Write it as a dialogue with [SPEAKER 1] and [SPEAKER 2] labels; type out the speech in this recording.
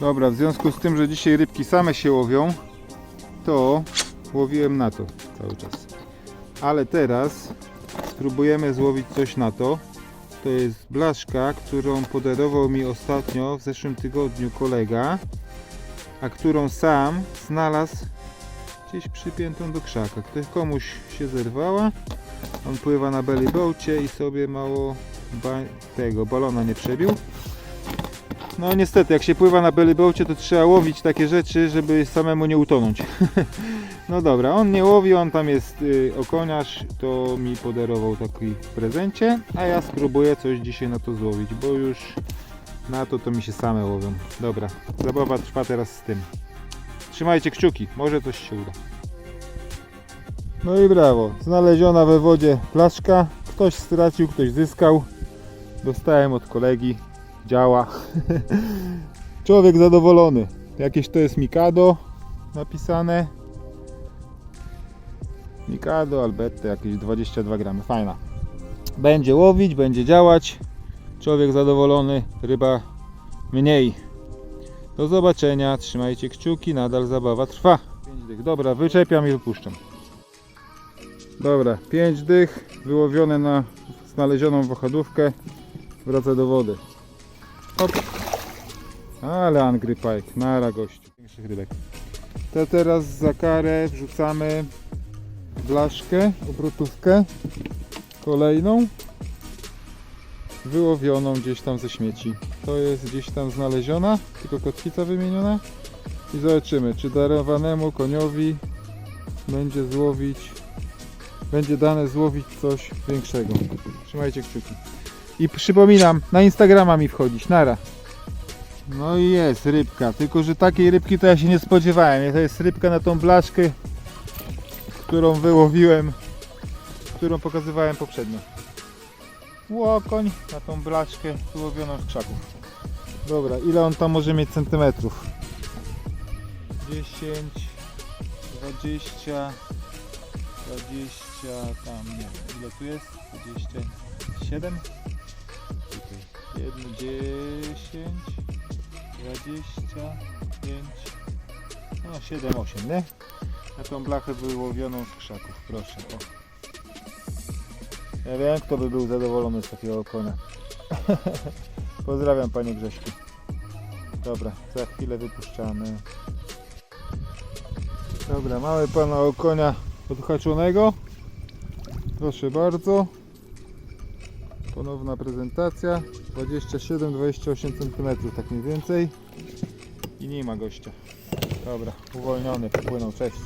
[SPEAKER 1] Dobra, w związku z tym, że dzisiaj rybki same się łowią, to łowiłem na to cały czas. Ale teraz spróbujemy złowić coś na to. To jest blaszka, którą podarował mi ostatnio w zeszłym tygodniu kolega, a którą sam znalazł gdzieś przypiętą do krzaka. Ktoś komuś się zerwała. On pływa na belly boacie i sobie mało tego balona nie przebił. No niestety, jak się pływa na belly boacie, to trzeba łowić takie rzeczy, żeby samemu nie utonąć. no dobra, on nie łowi, on tam jest y, okoniarz, to mi podarował taki prezencie, a ja spróbuję coś dzisiaj na to złowić, bo już na to to mi się same łowią. Dobra, zabawa trwa teraz z tym. Trzymajcie kciuki, może coś się uda. No i brawo, znaleziona we wodzie flaszka. Ktoś stracił, ktoś zyskał. Dostałem od kolegi, działa. Człowiek zadowolony. Jakieś to jest Mikado napisane. Mikado, Albette, jakieś 22 gramy, fajna. Będzie łowić, będzie działać. Człowiek zadowolony, ryba mniej. Do zobaczenia, trzymajcie kciuki, nadal zabawa trwa. Dych. Dobra, wyczepiam i wypuszczam. Dobra, 5 dych, wyłowione na znalezioną wahadłówkę. Wraca do wody. Hop. Ale Angry Pike, nara gościu. Większych rybek. To teraz za karę wrzucamy blaszkę, obrotówkę kolejną wyłowioną gdzieś tam ze śmieci. To jest gdzieś tam znaleziona, tylko kotwica wymieniona. I zobaczymy, czy darowanemu koniowi będzie złowić, będzie dane złowić coś większego. Trzymajcie kciuki. I przypominam, na Instagrama mi wchodzić, nara. No i jest rybka, tylko że takiej rybki to ja się nie spodziewałem. To jest rybka na tą blaszkę, którą wyłowiłem, którą pokazywałem poprzednio łokoń na tą blaczkę wyłowioną z krzaków. Dobra, ile on tam może mieć centymetrów? 10, 20, 20, tam nie wiem, ile tu jest? 27? Tutaj. 1, 10, 25, no 7, 8, nie? Na tą blachę wyłowioną z krzaków, proszę. O. Ja wiem, kto by był zadowolony z takiego konia. Pozdrawiam panie Grześku. Dobra, za chwilę wypuszczamy. Dobra, mamy pana okonia odhaczonego. Proszę bardzo. Ponowna prezentacja. 27-28 cm, tak mniej więcej. I nie ma gościa. Dobra, uwolniony, popłynął, cześć.